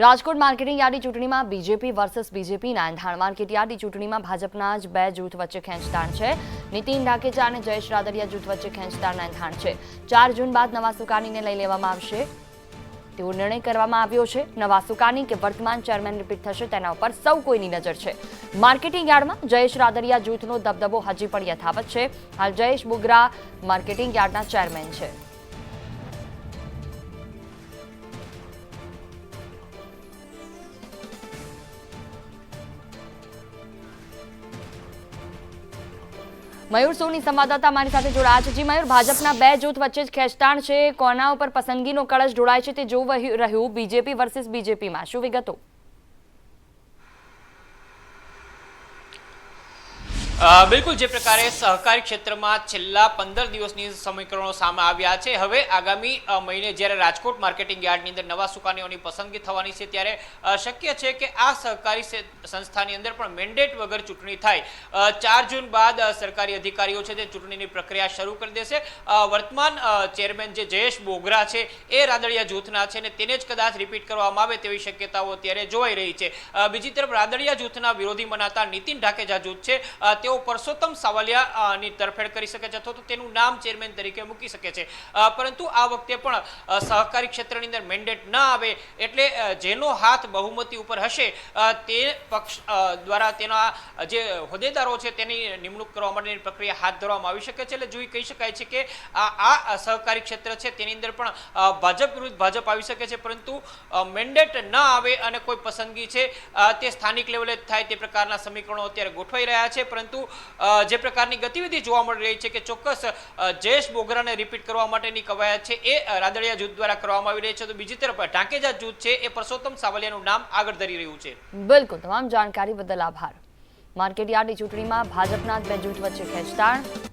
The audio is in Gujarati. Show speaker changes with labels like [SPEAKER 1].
[SPEAKER 1] રાજકોટ માર્કેટિંગ યાર્ડની ચૂંટણીમાં બીજેપી વર્સસ બીજેપીના એંધાણ માર્કેટ યાર્ડની ચૂંટણીમાં ભાજપના જ બે જૂથ વચ્ચે ખેંચતાણ છે. નીતિન ડાકેચા અને જયેશ રાદડિયા જૂથ વચ્ચે ખેંચતાણના એંધાણ છે. ચાર જૂન બાદ નવા સુકાનીને લઈ લેવામાં આવશે. તેવો નિર્ણય કરવામાં આવ્યો છે. નવા સુકાની કે વર્તમાન ચેરમેન રિપીટ થશે તેના ઉપર સૌ કોઈની નજર છે. માર્કેટિંગ યાર્ડમાં જયેશ રાદડિયા જૂથનો દબદબો હજી પણ યથાવત છે. હાલ જયેશ બુગરા માર્કેટિંગ યાર્ડના ચેરમેન છે. મયુર સોની સંવાદદાતા મારી સાથે જોડાયા છે. જી મયુર, ભાજપના બે જૂથ વચ્ચે જ ખેંચતાણ છે. કોના ઉપર પસંદગીનો કળશ જોડાય છે તે જોવું રહ્યું. બીજેપી વર્સિસ બીજેપીમાં શું વિગતો?
[SPEAKER 2] બિલકુલ જે પ્રકારે સહકારી ક્ષેત્રમાં છેલ્લા પંદર દિવસની સમીકરણો સામે આવ્યા છે. હવે આગામી મહિને જ્યારે રાજકોટ માર્કેટિંગ યાર્ડની અંદર નવા સુકાનીઓની પસંદગી થવાની છે ત્યારે શક્ય છે કે આ સહકારી સંસ્થાની અંદર પણ મેન્ડેટ વગર ચૂંટણી થાય. ચાર જૂન બાદ સરકારી અધિકારીઓ છે તે ચૂંટણીની પ્રક્રિયા શરૂ કરી દેશે. વર્તમાન ચેરમેન જે જયેશ બોગરા છે એ રાદડિયા જૂથના છે ને તેને જ કદાચ રિપીટ કરવામાં આવે તેવી શક્યતાઓ અત્યારે જોવાઈ રહી છે. બીજી તરફ રાદડિયા જૂથના વિરોધી મનાતા નીતિન ઢાકેજા જૂથ છે. અ, તેઓ પરસોત્તમ સાવલિયા અ, ની તરફેણ કરી શકે છે અથવા તો તેનું નામ ચેરમેન તરીકે મૂકી શકે છે. પરંતુ આ વખતે પણ સહકારી ક્ષેત્રની અંદર મેન્ડેટ ન આવે એટલે જેનો હાથ બહુમતી ઉપર હશે તે પક્ષ દ્વારા તેના જે હોદ્દેદારો છે તેની નિમણૂક કરવા માટેની પ્રક્રિયા હાથ ધરવામાં આવી શકે છે. એટલે જોઈ કહી શકાય છે કે આ સહકારી ક્ષેત્ર છે તેની અંદર પણ ભાજપ વિરુદ્ધ ભાજપ આવી શકે છે. પરંતુ મેન્ડેટ ન આવે અને કોઈ પસંદગી છે તે સ્થાનિક લેવલે થાય તે પ્રકારના સમીકરણો અત્યારે ગોઠવાઈ રહ્યા છે. પરંતુ જે પ્રકારની ગતિવિધિ જોવા મળી રહી છે કે ચોક્કસ જયેશ બોગરાને રિપીટ કરવા માટેની કવાયત છે, એ રાદડિયા જૂથ દ્વારા કરવામાં આવી રહી છે. તો બીજી તરફ ઢાંકેજા જૂથ છે, એ પરસોત્તમ સાવલિયાનું નામ આગળ ધરી રહ્યું છે.
[SPEAKER 1] બિલકુલ, તમામ જાણકારી બદલ આભાર. માર્કેટયાર્ડની ચૂંટણીમાં ભાજપના બે જૂથ વચ્ચે ખેંચતાણ.